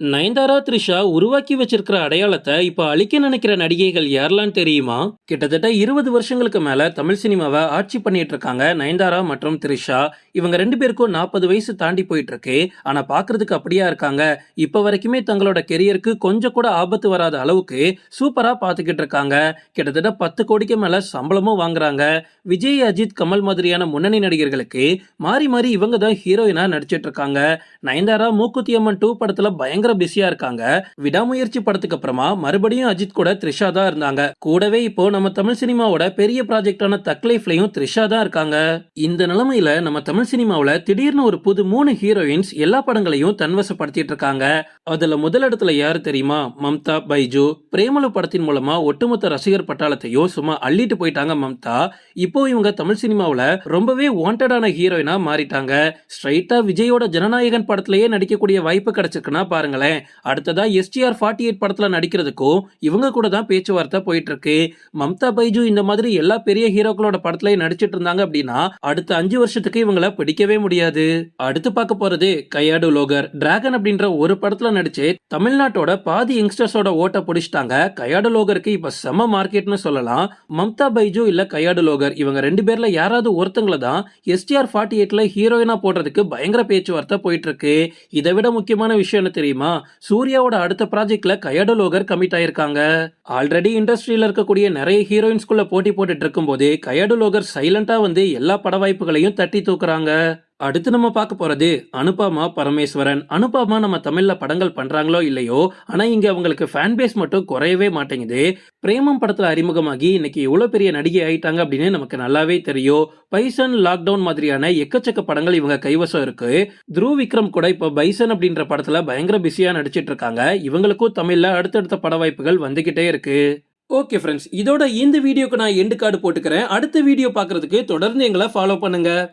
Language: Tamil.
நயன்தாரா த்ரிஷா உருவாக்கி வச்சிருக்கிற அடையாளத்தை இப்போ அழிக்க நினைக்கிற நடிகைகள் யாரெல்லாம் தெரியுமா? கிட்டத்தட்ட இருபது வருஷங்களுக்கு மேல தமிழ் சினிமாவை ஆட்சி பண்ணிட்டு இருக்காங்க நயன்தாரா மற்றும் த்ரிஷா. இவங்க ரெண்டு பேருக்கும் நாற்பது வயசு தாண்டி போயிட்டு இருக்கு. ஆனா பாக்குறதுக்கு அப்படியா இருக்காங்க? இப்ப வரைக்குமே தங்களோட கெரியருக்கு கொஞ்சம் கூட ஆபத்து வராத அளவுக்கு சூப்பரா பாத்துக்கிட்டு இருக்காங்க. கிட்டத்தட்ட பத்து கோடிக்கு மேல சம்பளமும் வாங்குறாங்க. விஜய் அஜித் கமல் மாதிரியான முன்னணி நடிகர்களுக்கு மாறி மாறி இவங்க தான் ஹீரோயினா நடிச்சிட்டு இருக்காங்க. நயன்தாரா மூக்குத்தி அம்மன் டூ படத்துல பயங்கர பிஸியா இருக்காங்க. விடாமுயற்சி படத்துக்கு அப்புறமா மறுபடியும் அஜித் கூட த்ரிஷா தான் இருந்தாங்க. கூடவே இப்போ நம்ம தமிழ் சினிமாவோட பெரிய ப்ராஜெக்டான தக்லைஃப்லயும் த்ரிஷா தான் இருக்காங்க. இந்த நிலைமையில நம்ம தமிழ் சினிமாவுல திடீர்னு ஒரு புது மூணு ஹீரோயின்ஸ் எல்லா படங்களையும் தன்வசப்படுத்திட்டு இருக்காங்க. அதுல முதலிடத்துல யாரு தெரியுமா? மம்தா பைஜு. பிரேமலு படத்தின் மூலமா ஒட்டுமொத்த ரசிகர் பட்டாளத்தையும் சும்மா அள்ளிட்டு போயிட்டாங்க மம்தா. இப்போ இவங்க தமிழ் சினிமாவுல ரொம்பவே வாண்டடான ஹீரோயினா மாறிட்டாங்க. ஸ்ட்ரைட்டா விஜயோட ஜனநாயகன் படத்திலேயே நடிக்கக்கூடிய வாய்ப்பு கிடைச்சிருக்குன்னா பாருங்களேன். அடுத்ததா எஸ்டிஆர் ஃபார்ட்டி எயிட் படத்துல நடிக்கிறதுக்கும் இவங்க கூட தான் பேச்சுவார்த்தை போயிட்டு இருக்கு மம்தா பைஜு இந்த மாதிரி எல்லா பெரிய ஹீரோக்களோட படத்துலயும் நடிச்சிட்டு இருந்தாங்க அப்படின்னா அடுத்த அஞ்சு வருஷத்துக்கு இவங்கள பிடிக்கவே முடியாது. அடுத்து பார்க்க போறது கையாடு லோகர். டிராகன் அப்படின்ற ஒரு படத்துல நடிச்சு தமிழ்நாட்டோட பாதி யங்ஸ்டர்ஸோட ஓட்ட பிடிச்சிட்டாங்க. கையாடு லோகருக்கு இப்ப செம மார்க்கெட்னு சொல்லலாம். மம்தா பைஜு இல்ல கையாடு லோகர் இவங்க ரெண்டு பேர்ல யாராவது ஒருத்தங்களை தான் எஸ்டிஆர் ஃபார்ட்டி எயிட்ல ஹீரோயினா போடுறதுக்கு பயங்கர பேச்சுவார்த்தை போயிட்டு இருக்கு இதை விட முக்கியமான விஷயம் என்ன தெரியுமா? சூர்யாவோட அடுத்த ப்ராஜெக்ட்ல கயடலோகர் கமிட் ஆயிருக்காங்க. ஆல்ரெடி இண்டஸ்ட்ரியில இருக்கக்கூடிய நிறைய ஹீரோயின்ஸ்குள்ள போட்டி போட்டுட்டு இருக்கும்போது போதே கயடலோகர் சைலண்டா வந்து எல்லா பட வாய்ப்புகளையும் தட்டி தூக்குறாங்க. அடுத்து நம்ம பார்க்க போறது அனுபமா பரமேஸ்வரன். அனுபமா நம்ம தமிழ்ல படங்கள் பண்றாங்களோ இல்லையோ? ஆனா இங்க அவங்களுக்கு ஃபேன் பேஸ் மட்டும் குறையவே மாட்டேங்குது. பிரேமம் படத்துல அறிமுகமாகி இன்னைக்கு இவ்வளோ பெரிய நடிகை ஆயிட்டாங்க அப்படின்னு நமக்கு நல்லாவே தெரியும். பைசன் லாக்டவுன் மாதிரியான எக்கச்சக்க படங்கள் இவங்க கைவசம் இருக்கு. த்ரூ விக்ரம் கூட இப்போ பைசன் அப்படின்ற படத்துல பயங்கர பிஸியா நடிச்சிட்டு இருக்காங்க. இவங்களுக்கும் தமிழ்ல அடுத்தடுத்த பட வாய்ப்புகள் வந்துகிட்டே இருக்கு. ஓகே ஃப்ரெண்ட்ஸ் இதோட இந்த வீடியோக்கு நான் எண்டு கார்டு போட்டுக்கிறேன். அடுத்த வீடியோ பார்க்கறதுக்கு தொடர்ந்து எங்களை ஃபாலோ பண்ணுங்க.